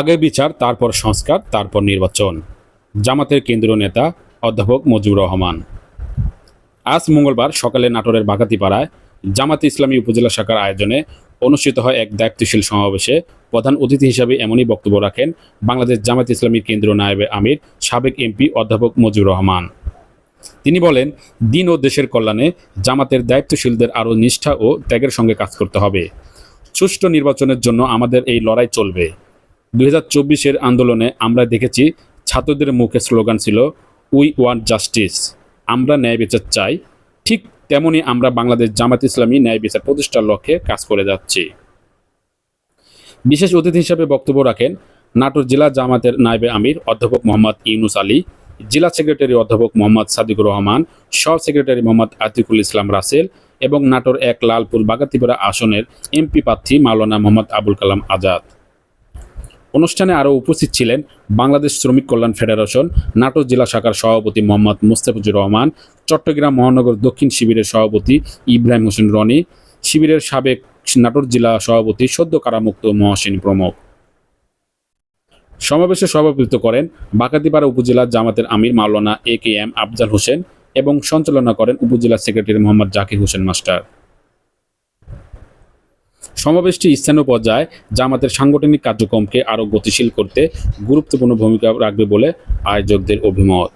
আগে বিচার, তারপর সংস্কার, তারপর নির্বাচন। জামাতের কেন্দ্রীয় নেতা অধ্যাপক মজিবুর রহমান। আজ মঙ্গলবার সকালে নাটোরের বাগাতিপাড়ায় জামাতে ইসলামী উপজেলা শাখার আয়োজনে অনুষ্ঠিত হয় এক দায়িত্বশীল সমাবেশে প্রধান অতিথি হিসাবে এমনই বক্তব্য রাখেন বাংলাদেশ জামাত ইসলামী কেন্দ্রীয় নায়েবে আমির, সাবেক এমপি অধ্যাপক মজিবুর রহমান। তিনি বলেন, দিন ও দেশের কল্যাণে জামাতের দায়িত্বশীলদের আরও নিষ্ঠা ও ত্যাগের সঙ্গে কাজ করতে হবে। সুষ্ঠু নির্বাচনের জন্য আমাদের এই লড়াই চলবে। দুই হাজার আন্দোলনে আমরা দেখেছি ছাত্রদের মুখে স্লোগান ছিল উই ওয়ান্ট জাস্টিস আমরা ন্যায় বিচার চাই। ঠিক তেমনি আমরা বাংলাদেশ জামাত ইসলামী ন্যায় বিচার প্রতিষ্ঠার লক্ষ্যে কাজ করে যাচ্ছি। বিশেষ অতিথি হিসেবে বক্তব্য রাখেন নাটোর জেলা জামাতের নায়েবে আমির অধ্যাপক মোহাম্মদ ইউনুস আলী, জেলা সেক্রেটারি অধ্যাপক মোহাম্মদ সাদিকুর রহমান, সহ সেক্রেটারি মোহাম্মদ আতিকুল ইসলাম রাসেল এবং নাটোর এক লালপুর বাগাতিপাড়া আসনের এমপি প্রার্থী মাওলানা মোহাম্মদ আবুল কালাম আজাদ। অনুষ্ঠানে আরও উপস্থিত ছিলেন বাংলাদেশ শ্রমিক কল্যাণ ফেডারেশন, নাটোর জেলা শাখার সভাপতি মোহাম্মদ মুস্তাফিজুর রহমান, চট্টগ্রাম মহানগর দক্ষিণ শিবিরের সভাপতি ইব্রাহিম হোসেন রনি, শিবিরের সাবেক নাটোর জেলা সভাপতি সদ্য কারামুক্ত মহাসিন প্রমুখ। সমাবেশে সভাপতিত্ব করেন বাকাতিপাড়া উপজেলা জামাতের আমির Maulana A K M Afzal Hossain এবং সঞ্চালনা করেন উপজেলা সেক্রেটারি মোহাম্মদ জাকির হোসেন মাস্টার। সমাবেশটি স্থানীয় পর্যায়ে জামাতের সাংগঠনিক কার্যক্রমকে আরও গতিশীল করতে গুরুত্বপূর্ণ ভূমিকা রাখবে বলে আয়োজকদের অভিমত।